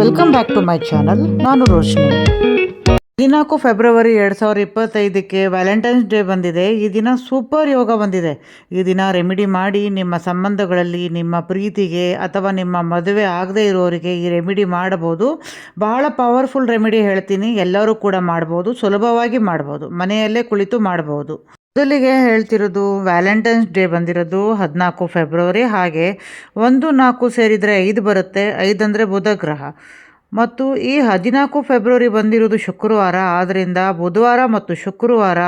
Welcome back to my channel ನಾನು ರೋಶ್ನಿ. ಹದಿನಾಲ್ಕು February ಎರಡು ಸಾವಿರದ ಇಪ್ಪತ್ತೈದಕ್ಕೆ ವ್ಯಾಲೆಂಟೈನ್ಸ್ ಡೇ ಬಂದಿದೆ. ಈ ದಿನ ಸೂಪರ್ ಯೋಗ ಬಂದಿದೆ. ಈ ದಿನ ರೆಮಿಡಿ ಮಾಡಿ ನಿಮ್ಮ ಸಂಬಂಧಗಳಲ್ಲಿ ನಿಮ್ಮ ಪ್ರೀತಿಗೆ ಅಥವಾ ನಿಮ್ಮ ಮದುವೆ ಆಗದೇ ಇರೋರಿಗೆ ಈ ರೆಮಿಡಿ ಮಾಡಬಹುದು. ಬಹಳ ಪವರ್ಫುಲ್ ರೆಮಿಡಿ ಹೇಳ್ತೀನಿ. ಎಲ್ಲರೂ ಕೂಡ ಮಾಡ್ಬೋದು. ಸುಲಭವಾಗಿ ಮಾಡ್ಬೋದು. ಮನೆಯಲ್ಲೇ ಕುಳಿತು ಮಾಡ್ಬೋದು. ಮೊದಲಿಗೆ ಹೇಳ್ತಿರೋದು ವ್ಯಾಲೆಂಟೈನ್ಸ್ ಡೇ ಬಂದಿರೋದು ಹದಿನಾಲ್ಕು ಫೆಬ್ರವರಿ. ಹಾಗೆ ಒಂದು ನಾಲ್ಕು ಸೇರಿದರೆ ಐದು ಬರುತ್ತೆ, ಐದು ಅಂದರೆ ಬುಧ ಗ್ರಹ. ಮತ್ತು ಈ ಹದಿನಾಲ್ಕು ಫೆಬ್ರವರಿ ಬಂದಿರೋದು ಶುಕ್ರವಾರ. ಆದ್ದರಿಂದ ಬುಧವಾರ ಮತ್ತು ಶುಕ್ರವಾರ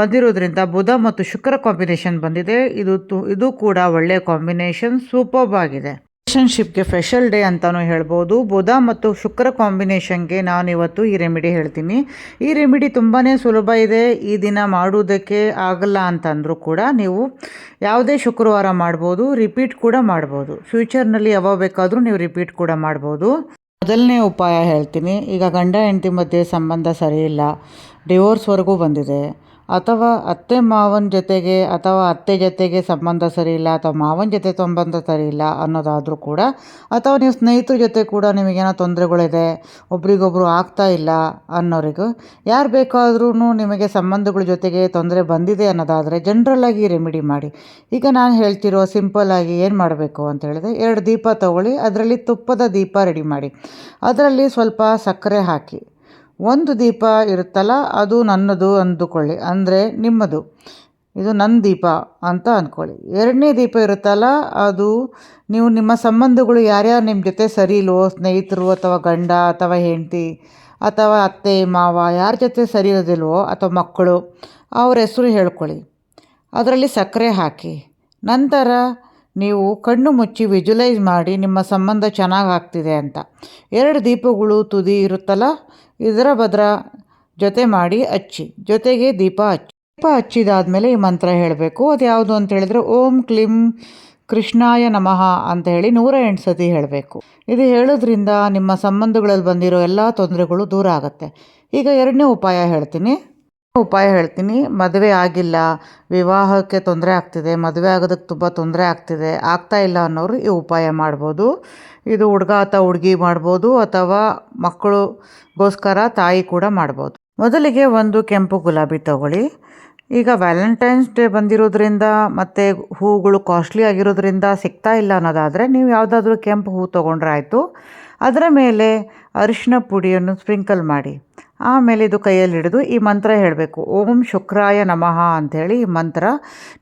ಬಂದಿರೋದ್ರಿಂದ ಬುಧ ಮತ್ತು ಶುಕ್ರ ಕಾಂಬಿನೇಷನ್ ಬಂದಿದೆ. ಇದು ತು, ಇದು ಕೂಡ ಒಳ್ಳೆಯ ಕಾಂಬಿನೇಷನ್, ಸೂಪರ್ಬ್ ಆಗಿದೆ. ರಿಲೇಷನ್ಶಿಪ್ಗೆ ಸ್ಪೆಷಲ್ ಡೇ ಅಂತಲೂ ಹೇಳ್ಬೋದು. ಬುಧ ಮತ್ತು ಶುಕ್ರ ಕಾಂಬಿನೇಷನ್ಗೆ ನಾನು ಇವತ್ತು ಈ ರೆಮಿಡಿ ಹೇಳ್ತೀನಿ. ಈ ರೆಮಿಡಿ ತುಂಬಾ ಸುಲಭ ಇದೆ. ಈ ದಿನ ಮಾಡುವುದಕ್ಕೆ ಆಗಲ್ಲ ಅಂತಂದರೂ ಕೂಡ ನೀವು ಯಾವುದೇ ಶುಕ್ರವಾರ ಮಾಡ್ಬೋದು, ರಿಪೀಟ್ ಕೂಡ ಮಾಡ್ಬೋದು. ಫ್ಯೂಚರ್ನಲ್ಲಿ ಯಾವಾಗ ಬೇಕಾದರೂ ನೀವು ರಿಪೀಟ್ ಕೂಡ ಮಾಡ್ಬೋದು. ಮೊದಲನೇ ಉಪಾಯ ಹೇಳ್ತೀನಿ. ಈಗ ಗಂಡ, ಹೆಂಡತಿ ಮಧ್ಯೆ ಸಂಬಂಧ ಸರಿಯಿಲ್ಲ ಡಿವೋರ್ಸ್ವರೆಗೂ ಬಂದಿದೆ. ಅಥವಾ ಅತ್ತೆ ಮಾವನ ಜೊತೆಗೆ ಅಥವಾ ಅತ್ತೆ ಜೊತೆಗೆ ಸಂಬಂಧ ಸರಿ ಇಲ್ಲ ಅಥವಾ ಮಾವನ ಜೊತೆ ಸಂಬಂಧ ಸರಿ ಇಲ್ಲ ಅನ್ನೋದಾದರೂ ಕೂಡ ಅಥವಾ ನೀವು ಸ್ನೇಹಿತರ ಜೊತೆ ಕೂಡ ನಿಮಗೇನೋ ತೊಂದರೆಗಳಿದೆ, ಒಬ್ರಿಗೊಬ್ರು ಆಗ್ತಾ ಇಲ್ಲ ಅನ್ನೋರಿಗೂ ಯಾರು ಬೇಕಾದ್ರೂ ನಿಮಗೆ ಸಂಬಂಧಗಳ ಜೊತೆಗೆ ತೊಂದರೆ ಬಂದಿದೆ ಅನ್ನೋದಾದರೆ ಜನ್ರಲ್ಲಾಗಿ ರೆಮಿಡಿ ಮಾಡಿ. ಈಗ ನಾನು ಹೇಳ್ತಿರೋ ಸಿಂಪಲ್ಲಾಗಿ ಏನು ಮಾಡಬೇಕು ಅಂತ ಹೇಳಿದ್ರೆ ಎರಡು ದೀಪ ತಗೊಳ್ಳಿ, ಅದರಲ್ಲಿ ತುಪ್ಪದ ದೀಪ ರೆಡಿ ಮಾಡಿ. ಅದರಲ್ಲಿ ಸ್ವಲ್ಪ ಸಕ್ಕರೆ ಹಾಕಿ. ಒಂದು ದೀಪ ಇರುತ್ತಲ್ಲ, ಅದು ನನ್ನದು ಅಂದುಕೊಳ್ಳಿ, ಅಂದರೆ ನಿಮ್ಮದು. ಇದು ನನ್ನ ದೀಪ ಅಂತ ಅಂದ್ಕೊಳ್ಳಿ ಎರಡನೇ ದೀಪ ಇರುತ್ತಲ್ಲ, ಅದು ನೀವು ನಿಮ್ಮ ಸಂಬಂಧಗಳು ಯಾರ್ಯಾರು ನಿಮ್ಮ ಜೊತೆ ಸರಿ ಇಲ್ವೋ ಸ್ನೇಹಿತರು ಅಥವಾ ಗಂಡ ಅಥವಾ ಹೆಂಡತಿ ಅಥವಾ ಅತ್ತೆ, ಮಾವ, ಯಾರ ಜೊತೆ ಸರಿ ಇರೋದಿಲ್ವೋ ಅಥವಾ ಮಕ್ಕಳು, ಅವ್ರ ಹೆಸರು ಹೇಳ್ಕೊಳ್ಳಿ. ಅದರಲ್ಲಿ ಸಕ್ಕರೆ ಹಾಕಿ. ನಂತರ ನೀವು ಕಣ್ಣು ಮುಚ್ಚಿ ವಿಜುಲೈಸ್ ಮಾಡಿ ನಿಮ್ಮ ಸಂಬಂಧ ಚೆನ್ನಾಗಿ ಆಗ್ತಿದೆ ಅಂತ. ಎರಡು ದೀಪಗಳು ತುದಿ ಇರುತ್ತಲ್ಲ, ಇದರ ಬದ್ರ ಜೊತೆ ಮಾಡಿ ಹಚ್ಚಿ. ಜೊತೆಗೆ ದೀಪ ಹಚ್ಚಿ. ದೀಪ ಹಚ್ಚಿದಾದ್ಮೇಲೆ ಈ ಮಂತ್ರ ಹೇಳಬೇಕು. ಅದು ಯಾವುದು ಅಂತ ಹೇಳಿದ್ರೆ, ಓಂ ಕ್ಲಿಂ ಕೃಷ್ಣಾಯ ನಮಃ ಅಂತ ಹೇಳಿ ನೂರ ಎಂಟು ಸತಿ ಹೇಳಬೇಕು. ಇದು ಹೇಳೋದ್ರಿಂದ ನಿಮ್ಮ ಸಂಬಂಧಗಳಲ್ಲಿ ಬಂದಿರೋ ಎಲ್ಲ ತೊಂದರೆಗಳು ದೂರ ಆಗುತ್ತೆ. ಈಗ ಎರಡನೇ ಉಪಾಯ ಹೇಳ್ತೀನಿ. ಉಪಾಯ ಹೇಳ್ತೀನಿ. ಮದುವೆ ಆಗಿಲ್ಲ. ವಿವಾಹಕ್ಕೆ ತೊಂದರೆ ಆಗ್ತಿದೆ. ಮದುವೆ ಆಗೋದಕ್ಕೆ ತುಂಬ ತೊಂದರೆ ಆಗ್ತಿದೆ. ಆಗ್ತಾ ಇಲ್ಲ ಅನ್ನೋರು ಈ ಉಪಾಯ ಮಾಡ್ಬೋದು. ಇದು ಹುಡುಗ ಅಥವಾ ಹುಡುಗಿ ಮಾಡ್ಬೋದು ಅಥವಾ ಮಕ್ಕಳುಗೋಸ್ಕರ ತಾಯಿ ಕೂಡ ಮಾಡ್ಬೋದು. ಮೊದಲಿಗೆ ಒಂದು ಕೆಂಪು ಗುಲಾಬಿ ತಗೊಳ್ಳಿ. ಈಗ ವ್ಯಾಲೆಂಟೈನ್ಸ್ ಡೇ ಬಂದಿರೋದ್ರಿಂದ ಮತ್ತು ಹೂಗಳು ಕಾಸ್ಟ್ಲಿ ಆಗಿರೋದ್ರಿಂದ ಸಿಗ್ತಾ ಇಲ್ಲ ಅನ್ನೋದಾದರೆ ನೀವು ಯಾವುದಾದ್ರೂ ಕೆಂಪು ಹೂ ತೊಗೊಂಡ್ರೆ ಆಯಿತು. ಅದರ ಮೇಲೆ ಅರಿಶಿನ ಪುಡಿಯನ್ನು ಸ್ಪ್ರಿಂಕಲ್ ಮಾಡಿ. ಆಮೇಲೆ ಇದು ಕೈಯಲ್ಲಿ ಹಿಡಿದು ಈ ಮಂತ್ರ ಹೇಳಬೇಕು. ಓಂ ಶುಕ್ರಾಯ ನಮಃ ಅಂಥೇಳಿ ಈ ಮಂತ್ರ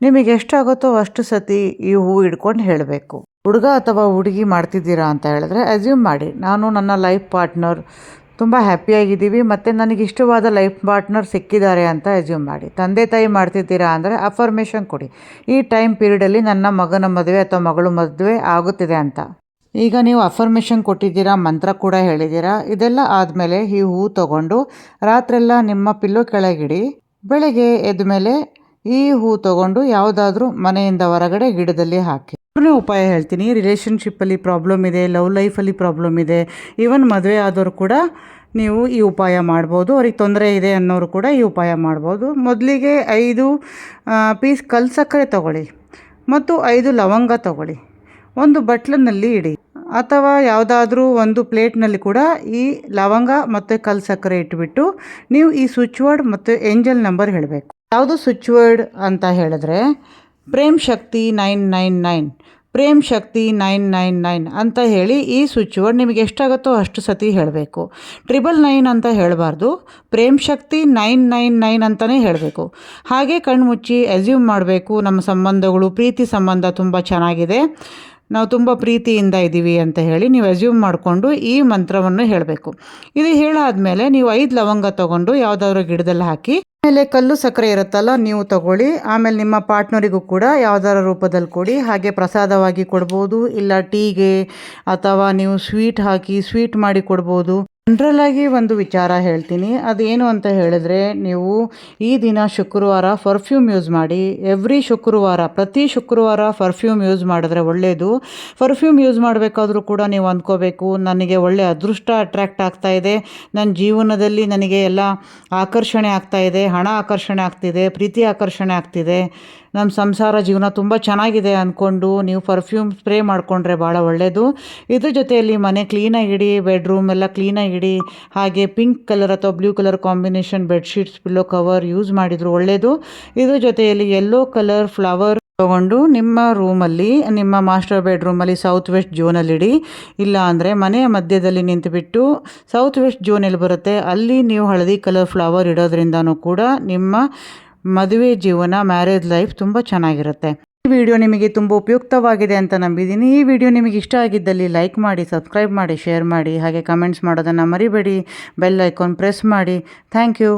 ನಿಮಗೆ ಎಷ್ಟಾಗುತ್ತೋ ಅಷ್ಟು ಸತಿ ಈ ಹೂ ಹಿಡ್ಕೊಂಡು ಹೇಳಬೇಕು. ಹುಡುಗ ಅಥವಾ ಹುಡುಗಿ ಮಾಡ್ತಿದ್ದೀರಾ ಅಂತ ಹೇಳಿದ್ರೆ ಅಸ್ಯೂಮ್ ಮಾಡಿ. ನಾನು ನನ್ನ ಲೈಫ್ ಪಾರ್ಟ್ನರ್ ತುಂಬ ಹ್ಯಾಪಿಯಾಗಿದ್ದೀವಿ ಮತ್ತು ನನಗೆ ಇಷ್ಟವಾದ ಲೈಫ್ ಪಾರ್ಟ್ನರ್ ಸಿಕ್ಕಿದ್ದಾರೆ ಅಂತ ಅಸ್ಯೂಮ್ ಮಾಡಿ. ತಂದೆ ತಾಯಿ ಮಾಡ್ತಿದ್ದೀರಾ ಅಂದರೆ ಅಫರ್ಮೇಷನ್ ಕೊಡಿ. ಈ ಟೈಮ್ ಪೀರಿಯಡಲ್ಲಿ ನನ್ನ ಮಗನ ಮದುವೆ ಅಥವಾ ಮಗಳು ಮದುವೆ ಆಗುತ್ತಿದೆ ಅಂತ. ಈಗ ನೀವು ಅಫರ್ಮೇಷನ್ ಕೊಟ್ಟಿದ್ದೀರಾ, ಮಂತ್ರ ಕೂಡ ಹೇಳಿದ್ದೀರಾ, ಇದೆಲ್ಲ ಆದಮೇಲೆ ಈ ಹೂ ತೊಗೊಂಡು ರಾತ್ರೆಲ್ಲ ನಿಮ್ಮ ಪಿಲ್ಲೋ ಕೆಳಗಿಡಿ, ಬೆಳಗ್ಗೆ ಎದ್ದ ಮೇಲೆ ಈ ಹೂ ತಗೊಂಡು ಯಾವುದಾದ್ರೂ ಮನೆಯಿಂದ ಹೊರಗಡೆ ಗಿಡದಲ್ಲಿ ಹಾಕಿ. ಮೂರನೇ ಉಪಾಯ ಹೇಳ್ತೀನಿ ರಿಲೇಷನ್ಶಿಪ್ಪಲ್ಲಿ ಪ್ರಾಬ್ಲಮ್ ಇದೆ ಲವ್ ಲೈಫಲ್ಲಿ ಪ್ರಾಬ್ಲಮ್ ಇದೆ ಈವನ್ ಮದುವೆ ಆದವರು ಕೂಡ ನೀವು ಈ ಉಪಾಯ ಮಾಡ್ಬೋದು, ಅವ್ರಿಗೆ ತೊಂದರೆ ಇದೆ ಅನ್ನೋರು ಕೂಡ ಈ ಉಪಾಯ ಮಾಡ್ಬೋದು. ಮೊದಲಿಗೆ ಐದು ಪೀಸ್ ಕಲ್ ಸಕ್ಕರೆ ತಗೊಳ್ಳಿ, ಮತ್ತು ಐದು ಲವಂಗ ತಗೊಳ್ಳಿ, ಒಂದು ಬಟ್ಲನಲ್ಲಿ ಇಡಿ. ಅಥವಾ ಯಾವುದಾದ್ರೂ ಒಂದು ಪ್ಲೇಟ್ನಲ್ಲಿ ಕೂಡ ಈ ಲವಂಗ ಮತ್ತು ಕಲ್ ಸಕ್ಕರೆ ಇಟ್ಬಿಟ್ಟು ನೀವು ಈ ಸ್ವಿಚ್ ವರ್ಡ್ ಮತ್ತು ಏಂಜಲ್ ನಂಬರ್ ಹೇಳಬೇಕು. ಯಾವುದು ಸ್ವಿಚ್ ವರ್ಡ್ ಅಂತ ಹೇಳಿದ್ರೆ, ಪ್ರೇಮ್ ಶಕ್ತಿ ನೈನ್ ನೈನ್ ನೈನ್, ಪ್ರೇಮ್ ಶಕ್ತಿ ನೈನ್ ನೈನ್ ನೈನ್ ಅಂತ ಹೇಳಿ ಈ ಸ್ವಿಚ್ ವರ್ಡ್ ನಿಮಗೆ ಎಷ್ಟಾಗುತ್ತೋ ಅಷ್ಟು ಸತಿ ಹೇಳಬೇಕು. ಟ್ರಿಬಲ್ ನೈನ್ ಅಂತ ಹೇಳಬಾರ್ದು, ಪ್ರೇಮ್ ಶಕ್ತಿ ನೈನ್ ನೈನ್ ನೈನ್ ಅಂತಲೇ ಹೇಳಬೇಕು. ಹಾಗೆ ಕಣ್ಮುಚ್ಚಿ ಅಸ್ಯೂಮ್ ಮಾಡಬೇಕು, ನಮ್ಮ ಸಂಬಂಧಗಳು, ಪ್ರೀತಿ ಸಂಬಂಧ ತುಂಬ ಚೆನ್ನಾಗಿದೆ. ನಾವು ತುಂಬ ಪ್ರೀತಿಯಿಂದ ಇದ್ದೀವಿ ಅಂತ ಹೇಳಿ ನೀವು ಅಸ್ಯೂಮ್ ಮಾಡಿಕೊಂಡು ಈ ಮಂತ್ರವನ್ನು ಹೇಳಬೇಕು. ಇದು ಹೇಳಾದ್ಮೇಲೆ ನೀವು ಐದು ಲವಂಗ ತಗೊಂಡು ಯಾವುದಾದ್ರು ಗಿಡದಲ್ಲಿ ಹಾಕಿ, ಆಮೇಲೆ ಕಲ್ಲು ಸಕ್ಕರೆ ಇರುತ್ತಲ್ಲ ನೀವು ತಗೊಳ್ಳಿ, ಆಮೇಲೆ ನಿಮ್ಮ ಪಾರ್ಟ್ನರಿಗೂ ಕೂಡ ಯಾವ್ದಾರ ರೂಪದಲ್ಲಿ ಕೊಡಿ, ಹಾಗೆ ಪ್ರಸಾದವಾಗಿ ಕೊಡ್ಬೋದು, ಇಲ್ಲ ಟೀಗೆ ಅಥವಾ ನೀವು ಸ್ವೀಟ್ ಹಾಕಿ ಸ್ವೀಟ್ ಮಾಡಿ ಕೊಡ್ಬೋದು. ಜನರಲ್ ಆಗಿ ಒಂದು ವಿಚಾರ ಹೇಳ್ತೀನಿ. ಅದೇನು ಅಂತ ಹೇಳಿದ್ರೆ, ನೀವು ಈ ದಿನ ಶುಕ್ರವಾರ ಪರ್ಫ್ಯೂಮ್ ಯೂಸ್ ಮಾಡಿ ಎವ್ರಿ ಶುಕ್ರವಾರ, ಪ್ರತಿ ಶುಕ್ರವಾರ ಪರ್ಫ್ಯೂಮ್ ಯೂಸ್ ಮಾಡಿದ್ರೆ ಒಳ್ಳೆಯದು ಪರ್ಫ್ಯೂಮ್ ಯೂಸ್ ಮಾಡಬೇಕಾದ್ರೂ ಕೂಡ ನೀವು ಅಂದ್ಕೋಬೇಕು, ನನಗೆ ಒಳ್ಳೆ ಅದೃಷ್ಟ ಅಟ್ರ್ಯಾಕ್ಟ್ ಆಗ್ತಾ ಇದೆ. ನನ್ನ ಜೀವನದಲ್ಲಿ ನನಗೆ ಎಲ್ಲ ಆಕರ್ಷಣೆ ಆಗ್ತಾ ಇದೆ, ಹಣ ಆಕರ್ಷಣೆ ಆಗ್ತಿದೆ, ಪ್ರೀತಿ ಆಕರ್ಷಣೆ ಆಗ್ತಿದೆ. ನಮ್ಮ ಸಂಸಾರ ಜೀವನ ತುಂಬ ಚೆನ್ನಾಗಿದೆ ಅಂದ್ಕೊಂಡು ನೀವು ಪರ್ಫ್ಯೂಮ್ ಸ್ಪ್ರೇ ಮಾಡಿಕೊಂಡ್ರೆ ಭಾಳ ಒಳ್ಳೆಯದು ಇದ್ರ ಜೊತೆಯಲ್ಲಿ ಮನೆ ಕ್ಲೀನಾಗಿಡಿ ಬೆಡ್ರೂಮ್ ಎಲ್ಲ ಕ್ಲೀನಾಗಿ ಹಾಗೆ ಪಿಂಕ್ ಕಲರ್ ಅಥವಾ blue colour combination bedsheets pillow cover use ಮಾಡಿದ್ರು ಒಳ್ಳೆಯದು ಇದ್ರ ಜೊತೆಯಲ್ಲಿ ಯೆಲ್ಲೋ ಕಲರ್ ಫ್ಲವರ್ ತಗೊಂಡು ನಿಮ್ಮ ರೂಮಲ್ಲಿ ನಿಮ್ಮ ಮಾಸ್ಟರ್ ಬೆಡ್ರೂಮಲ್ಲಿ ಸೌತ್ ವೆಸ್ಟ್ ಜೋನಲ್ಲಿಡಿ ಇಲ್ಲ ಅಂದರೆ ಮನೆಯ ಮಧ್ಯದಲ್ಲಿ ನಿಂತುಬಿಟ್ಟು ಸೌತ್ ವೆಸ್ಟ್ ಜೋನ್ ಎಲ್ಲಿ ಬರುತ್ತೆ. ಅಲ್ಲಿ ನೀವು ಹಳದಿ ಕಲರ್ ಫ್ಲವರ್ ಇಡೋದ್ರಿಂದನೂ ಕೂಡ ನಿಮ್ಮ ಮದುವೆ ಜೀವನ ಮ್ಯಾರೇಜ್ ಲೈಫ್ ತುಂಬ ಚೆನ್ನಾಗಿರುತ್ತೆ. ಈ ವಿಡಿಯೋ ನಿಮಗೆ ತುಂಬ ಉಪಯುಕ್ತವಾಗಿದೆ ಅಂತ ನಂಬಿದ್ದೀನಿ. ಈ ವಿಡಿಯೋ ನಿಮಗೆ ಇಷ್ಟ ಆಗಿದ್ದಲ್ಲಿ ಲೈಕ್ ಮಾಡಿ, ಸಬ್ಸ್ಕ್ರೈಬ್ ಮಾಡಿ, ಶೇರ್ ಮಾಡಿ, ಹಾಗೆ ಕಮೆಂಟ್ಸ್ ಮಾಡೋದನ್ನು ಮರಿಬೇಡಿ. ಬೆಲ್ ಐಕಾನ್ ಪ್ರೆಸ್ ಮಾಡಿ. Thank you.